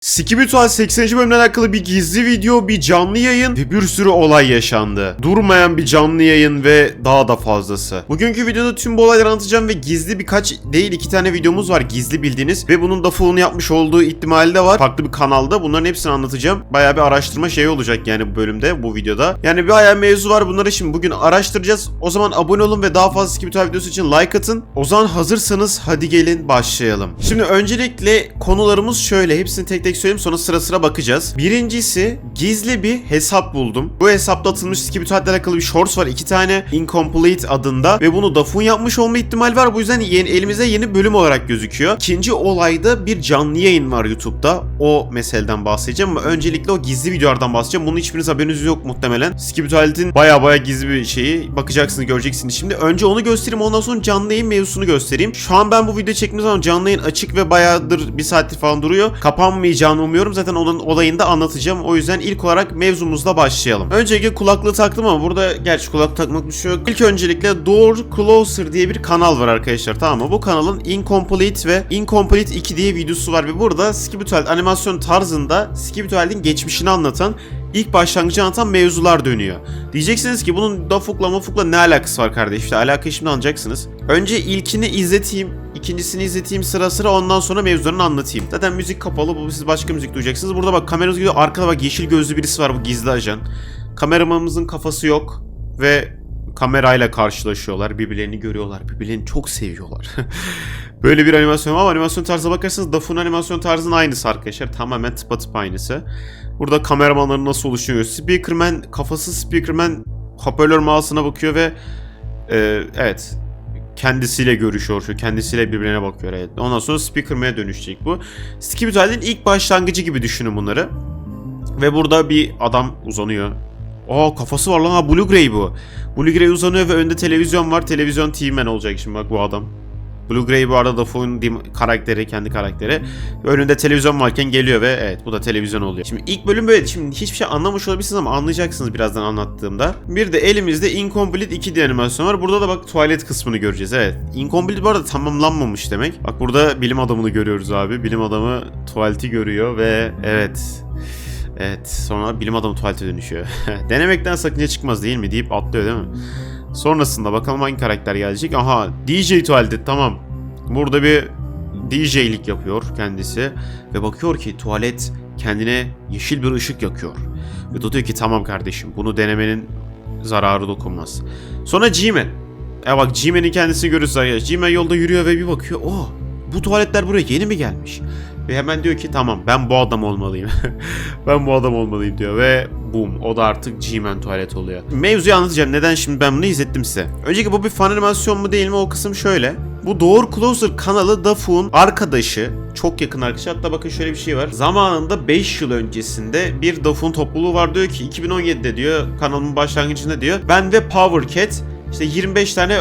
Skibitual 80. bölümle alakalı bir gizli video, bir canlı yayın ve bir sürü olay yaşandı. Durmayan bir canlı yayın ve daha da fazlası. Bugünkü videoda tüm bu olayları anlatacağım ve gizli birkaç değil iki tane videomuz var gizli bildiğiniz ve bunun da full'unu yapmış olduğu ihtimali de var. Farklı bir kanalda bunların hepsini anlatacağım. Bayağı bir araştırma şeyi olacak yani bu bölümde, bu videoda. Yani bir bayağı mevzu var bunları şimdi bugün araştıracağız. O zaman abone olun ve daha fazla Skibitual videosu için like atın. O zaman hazırsanız hadi gelin başlayalım. Şimdi öncelikle konularımız şöyle. Hepsini tek tek söyleyeyim sonra sıra sıra bakacağız. Birincisi gizli bir hesap buldum. Bu hesapta atılmış Skibitual ile alakalı bir shorts var. iki tane Incomplete adında ve bunu Dafun yapmış olma ihtimali var. Bu yüzden yeni, elimizde yeni bölüm olarak gözüküyor. İkinci olayda bir canlı yayın var YouTube'da. O meseleden bahsedeceğim ama öncelikle o gizli videolardan bahsedeceğim. Bunun hiçbiriniz haberiniz yok muhtemelen. Skibitual'in baya baya gizli bir şeyi. Bakacaksınız göreceksiniz. Şimdi önce onu göstereyim ondan sonra canlı yayın mevzusunu göstereyim. Şu an ben bu video çektiğim zaman canlı yayın açık ve bayağıdır bir saattir falan duruyor. Kapanmayacağını umuyorum. Zaten onun olayını da anlatacağım. O yüzden ilk olarak mevzumuzla başlayalım. Öncelikle kulaklığı taktım ama burada gerçi kulaklık takmak bir şey yok. İlk öncelikle Door Closer diye bir kanal var arkadaşlar tamam mı? Bu kanalın Incomplete ve Incomplete 2 diye videosu var ve burada Skibitual animasyon tarzında Skibitual'in geçmişini anlatan ilk başlangıcı anlatan mevzular dönüyor. Diyeceksiniz ki bunun Dafuk'la Mafuk'la ne alakası var kardeş? İşte alakayı şimdi anlayacaksınız. Önce ilkini izleteyim, ikincisini izleteyim sıra sıra ondan sonra mevzularını anlatayım. Zaten müzik kapalı, bu siz başka müzik duyacaksınız. Burada bak kameranız gidiyor, arkada bak yeşil gözlü birisi var bu gizli ajan. Kameramanımızın kafası yok ve kamerayla karşılaşıyorlar, birbirlerini görüyorlar, birbirlerini çok seviyorlar. Böyle bir animasyon ama animasyon tarzına bakarsanız Dafun animasyon tarzının aynısı arkadaşlar. Tamamen tıpatıp aynısı. Burada kameramanların nasıl oluşuyor? Speakerman, kafası Speakerman hoparlör mouse'una bakıyor ve e, evet kendisiyle görüşüyor şu kendisiyle birbirine bakıyor evet. Ondan sonra Speakerman'e dönüşecek bu. Skibitual'in ilk başlangıcı gibi düşünün bunları. Ve burada bir adam uzanıyor. Aa kafası var lan ha Blue Grey bu. Blue Grey uzanıyor ve önünde televizyon var. Televizyon TV-Man olacak şimdi bak bu adam. Blue Grey bu arada Dafoe'nun dim- karakteri, kendi karakteri. Önünde televizyon varken geliyor ve evet bu da televizyon oluyor. Şimdi ilk bölüm böyle. Şimdi hiçbir şey anlamış olabilirsiniz ama anlayacaksınız birazdan anlattığımda. Bir de elimizde Incomplete 2 diye animasyon var. Burada da bak tuvalet kısmını göreceğiz. Evet. Incomplete bu arada tamamlanmamış demek. Bak burada bilim adamını görüyoruz abi. Bilim adamı tuvaleti görüyor ve evet. Evet sonra bilim adamı tuvalete dönüşüyor. Denemekten sakınca çıkmaz değil mi deyip atlıyor değil mi? Sonrasında bakalım hangi karakter gelecek. Aha DJ tuvaleti tamam. Burada bir DJ'lik yapıyor kendisi. Ve bakıyor ki tuvalet kendine yeşil bir ışık yakıyor. Ve diyor ki tamam kardeşim bunu denemenin zararı dokunmaz. Sonra G-Man. E bak G-Man'in kendisini görürüz arkadaşlar. G-Man yolda yürüyor ve bir bakıyor. Oh bu tuvaletler buraya yeni mi gelmiş? Ve hemen diyor ki tamam ben bu adam olmalıyım. ben bu adam olmalıyım diyor ve boom o da artık G-Man tuvalet oluyor. Mevzuyu anlatacağım neden şimdi ben bunu izlettim size. Önceki bu bir fan animasyon mu değil mi o kısım şöyle. Bu Door Closer kanalı Dafu'nun arkadaşı, çok yakın arkadaşı. Hatta bakın şöyle bir şey var. Zamanında 5 yıl öncesinde bir Dafu'nun topluluğu var diyor ki 2017'de diyor kanalımın başlangıcında diyor. Ben ve Power Cat işte 25 tane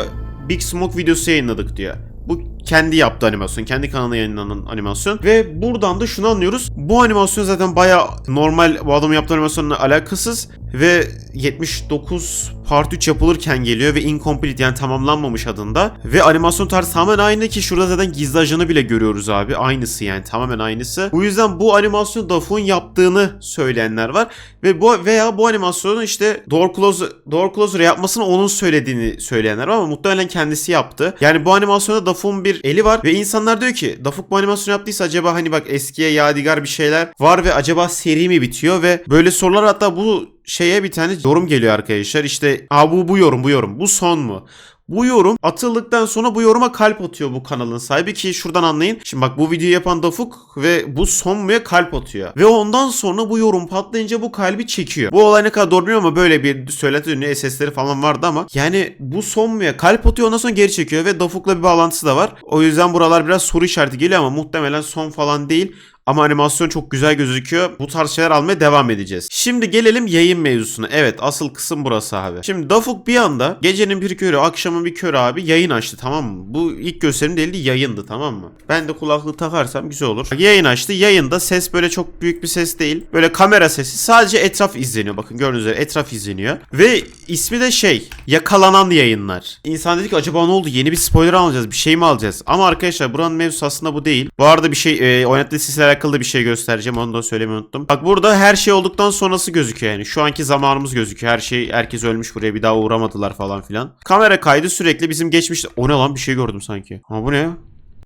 Big Smoke videosu yayınladık diyor. Bu kendi yaptığı animasyon, kendi kanalına yayınlanan animasyon ve buradan da şunu anlıyoruz. Bu animasyon zaten baya normal bu adamın yaptığı animasyonla alakasız ve 79 part 3 yapılırken geliyor ve incomplete yani tamamlanmamış adında ve animasyon tarzı tamamen aynı ki şurada zaten gizli ajanı bile görüyoruz abi aynısı yani tamamen aynısı. Bu yüzden bu animasyon Dafun yaptığını söyleyenler var ve bu veya bu animasyonu işte Door Closer, Door Closer yapmasını onun söylediğini söyleyenler var ama muhtemelen kendisi yaptı. Yani bu animasyonda Dafun bir eli var ve insanlar diyor ki Dafuk bu animasyonu yaptıysa acaba hani bak eskiye yadigar bir şeyler var ve acaba seri mi bitiyor ve böyle sorular hatta bu şeye bir tane yorum geliyor arkadaşlar. İşte Aa, bu bu yorum bu yorum. Bu son mu? Bu yorum atıldıktan sonra bu yoruma kalp atıyor bu kanalın sahibi ki şuradan anlayın. Şimdi bak bu videoyu yapan Dafuk ve bu son muya kalp atıyor. Ve ondan sonra bu yorum patlayınca bu kalbi çekiyor. Bu olay ne kadar doğru bilmiyorum ama böyle bir söylenti dönüyor. SS'leri falan vardı ama yani bu son muya kalp atıyor ondan sonra geri çekiyor ve Dafuk'la bir bağlantısı da var. O yüzden buralar biraz soru işareti geliyor ama muhtemelen son falan değil. Ama animasyon çok güzel gözüküyor. Bu tarz şeyler almaya devam edeceğiz. Şimdi gelelim yayın mevzusuna. Evet asıl kısım burası abi. Şimdi Dafuk bir anda gecenin bir körü akşamın bir körü abi yayın açtı tamam mı? Bu ilk gösterim değildi yayındı tamam mı? Ben de kulaklığı takarsam güzel olur. Yayın açtı. Yayında ses böyle çok büyük bir ses değil. Böyle kamera sesi. Sadece etraf izleniyor. Bakın gördüğünüz üzere etraf izleniyor. Ve ismi de şey yakalanan yayınlar. İnsan dedi ki acaba ne oldu? Yeni bir spoiler alacağız. Bir şey mi alacağız? Ama arkadaşlar buranın mevzusu aslında bu değil. Bu arada bir şey e, oynattığı sesle alakalı bir şey göstereceğim. Onu da söylemeyi unuttum. Bak burada her şey olduktan sonrası gözüküyor yani. Şu anki zamanımız gözüküyor. Her şey herkes ölmüş buraya bir daha uğramadılar falan filan. Kamera kaydı sürekli bizim geçmişte. O ne lan bir şey gördüm sanki. Ha bu ne?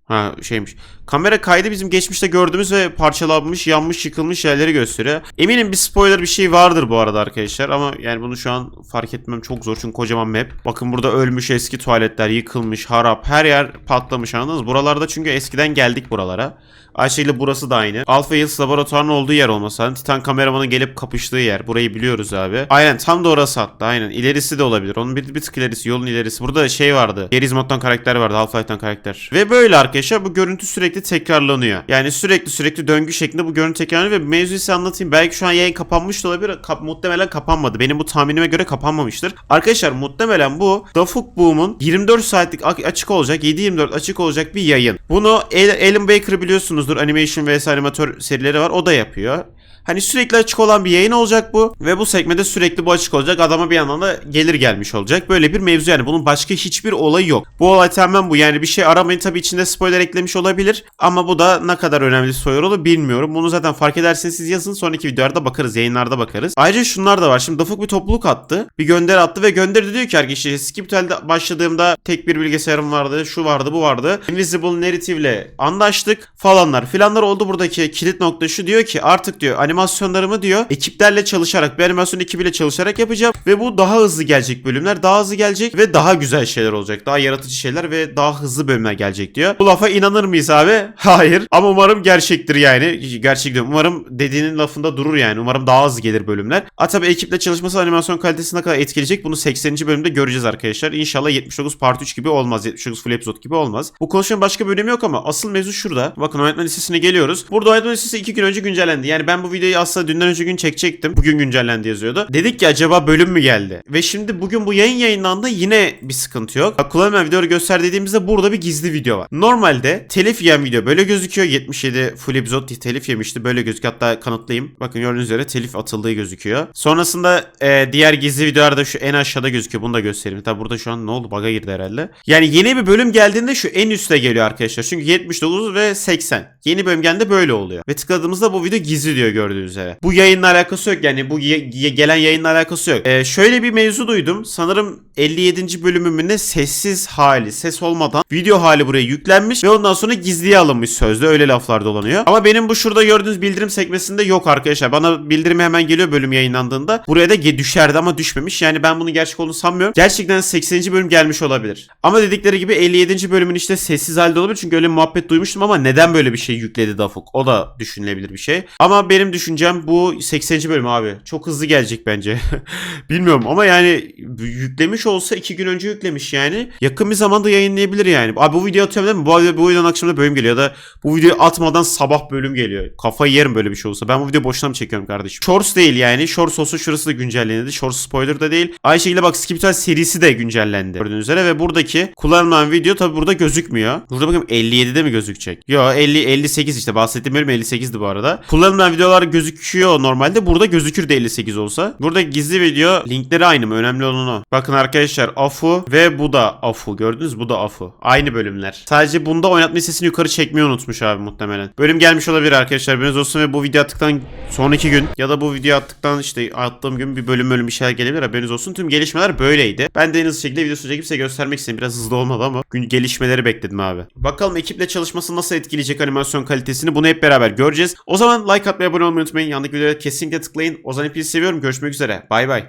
Ha şeymiş. Kamera kaydı bizim geçmişte gördüğümüz ve parçalanmış, yanmış, yıkılmış yerleri gösteriyor. Eminim bir spoiler bir şey vardır bu arada arkadaşlar ama yani bunu şu an fark etmem çok zor çünkü kocaman map. Bakın burada ölmüş eski tuvaletler, yıkılmış, harap, her yer patlamış anladınız? Buralarda çünkü eskiden geldik buralara. Ayşe ile burası da aynı. Alpha Hills laboratuvarının olduğu yer olmasa. Titan kameramanın gelip kapıştığı yer. Burayı biliyoruz abi. Aynen tam da orası hatta aynen. İlerisi de olabilir. Onun bir, bir tık ilerisi yolun ilerisi. Burada şey vardı. Gerizmod'dan karakter vardı. Half-Life'dan karakter. Ve böyle arkadaşlar bu görüntü sürekli tekrarlanıyor. Yani sürekli sürekli döngü şeklinde bu görüntü tekrarlanıyor ve mevzuyu size anlatayım. Belki şu an yayın kapanmış da olabilir. Kap, muhtemelen kapanmadı. Benim bu tahminime göre kapanmamıştır. Arkadaşlar muhtemelen bu Dafuk Boom'un 24 saatlik açık olacak 7-24 açık olacak bir yayın. Bunu Alan Baker biliyorsunuzdur. Animation vs animatör serileri var. O da yapıyor. Hani sürekli açık olan bir yayın olacak bu. Ve bu sekmede sürekli bu açık olacak. Adama bir yandan da gelir gelmiş olacak. Böyle bir mevzu yani. Bunun başka hiçbir olayı yok. Bu olay tamamen bu. Yani bir şey aramayın. Tabii içinde spoiler eklemiş olabilir. Ama bu da ne kadar önemli spoiler olur bilmiyorum. Bunu zaten fark ederseniz siz yazın. Sonraki videolarda bakarız. Yayınlarda bakarız. Ayrıca şunlar da var. Şimdi Dafuk bir topluluk attı. Bir gönderi attı ve gönderide diyor ki arkadaşlar Skiptel'de başladığımda tek bir bilgisayarım vardı. Şu vardı bu vardı. Invisible Narrative ile anlaştık falanlar filanlar oldu buradaki kilit nokta şu diyor ki artık diyor animasyonlarımı diyor ekiplerle çalışarak bir animasyon ekibiyle çalışarak yapacağım ve bu daha hızlı gelecek bölümler daha hızlı gelecek ve daha güzel şeyler olacak daha yaratıcı şeyler ve daha hızlı bölümler gelecek diyor. Bu lafa inanır mıyız abi? Hayır ama umarım gerçektir yani gerçek diyorum umarım dediğinin lafında durur yani umarım daha hızlı gelir bölümler. A tabi ekiple çalışması animasyon kalitesine kadar etkileyecek bunu 80. bölümde göreceğiz arkadaşlar. İnşallah 79 part 3 gibi olmaz 79 full episode gibi olmaz. Bu konuşmanın başka bir önemi yok ama asıl mevzu şurada. Bakın oynatma listesine geliyoruz. Burada oynatma listesi 2 gün önce güncellendi. Yani ben bu videoyu aslında dünden önce gün çekecektim. Bugün güncellendi yazıyordu. Dedik ki acaba bölüm mü geldi? Ve şimdi bugün bu yayın yayınlandı yine bir sıkıntı yok. Bak kullanmayan videoları göster dediğimizde burada bir gizli video var. Normalde telif yiyen video böyle gözüküyor. 77 full episode telif yemişti. Böyle gözüküyor. Hatta kanıtlayayım. Bakın gördüğünüz üzere telif atıldığı gözüküyor. Sonrasında e, diğer gizli videolarda şu en aşağıda gözüküyor. Bunu da göstereyim. Tabi burada şu an ne oldu? Bug'a girdi herhalde. Yani yeni bir bölüm geldiğinde şu en üste geliyor arkadaşlar. Çünkü 79 ve 80. Yeni bölüm geldiğinde böyle oluyor. Ve tıkladığımızda bu video gizli diyor gördüğünüz üzere. Bu yayınla alakası yok yani. Bu gelen yayınla alakası yok. E, şöyle bir mevzu duydum. Sanırım 57. bölümümünde sessiz hali, ses olmadan video hali buraya yüklenmiş ve ondan sonra gizliye alınmış sözde. Öyle laflar dolanıyor. Ama benim bu şurada gördüğünüz bildirim sekmesinde yok arkadaşlar. Bana bildirim hemen geliyor bölüm yayınlandığında. Buraya da düşerdi ama düşmemiş. Yani ben bunun gerçek olduğunu sanmıyorum. Gerçekten 80. bölüm gelmiş olabilir. Ama dedikleri gibi 57. bölümün işte sessiz halde olabilir. Çünkü öyle muhabbet duymuştum ama neden böyle bir şey yükledi Dafuk? O da düşünülebilir bir şey. Ama benim düşüncem bu 80. bölüm abi. Çok hızlı gelecek bence. Bilmiyorum ama yani yüklemiş olsa 2 gün önce yüklemiş yani. Yakın bir zamanda yayınlayabilir yani. Abi bu video atıyorum değil mi? Bu, bu videonun akşamında bölüm geliyor ya da bu videoyu atmadan sabah bölüm geliyor. Kafayı yerim böyle bir şey olsa. Ben bu videoyu boşuna mı çekiyorum kardeşim? Shorts değil yani. Shorts olsa şurası da güncellendi. Shorts spoiler da değil. Aynı şekilde bak Skiptal serisi de güncellendi. Gördüğünüz üzere ve buradaki kullanılan video tabi burada gözükmüyor. Burada bakın 57'de mi gözükecek? Yo 50 58 işte bahsettiğim bölüm 58'di bu arada. Kullanılan videolar gözüküyor normalde. Burada gözükür de 58 olsa. Burada gizli video linkleri aynı mı? Önemli olan. Bakın arkadaşlar Afu ve bu da Afu. Gördünüz? Bu da Afu. Aynı bölümler. Sadece bunda oynatma listesini yukarı çekmeyi unutmuş abi muhtemelen. Bölüm gelmiş olabilir arkadaşlar. Haberiniz olsun ve bu video attıktan sonraki gün ya da bu video attıktan işte attığım gün bir bölüm bölüm bir şeyler gelebilir. Haberiniz olsun. Tüm gelişmeler böyleydi. Ben de en hızlı şekilde video çekip size göstermek istedim. Biraz hızlı olmadı ama gün gelişmeleri bekledim abi. Bakalım ekiple çalışması nasıl etkileyecek animasyon kalitesini bunu hep beraber göreceğiz. O zaman like atmayı abone olmayı unutmayın. Yandaki videoya kesinlikle tıklayın. O zaman hepinizi seviyorum. Görüşmek üzere. Bay bay.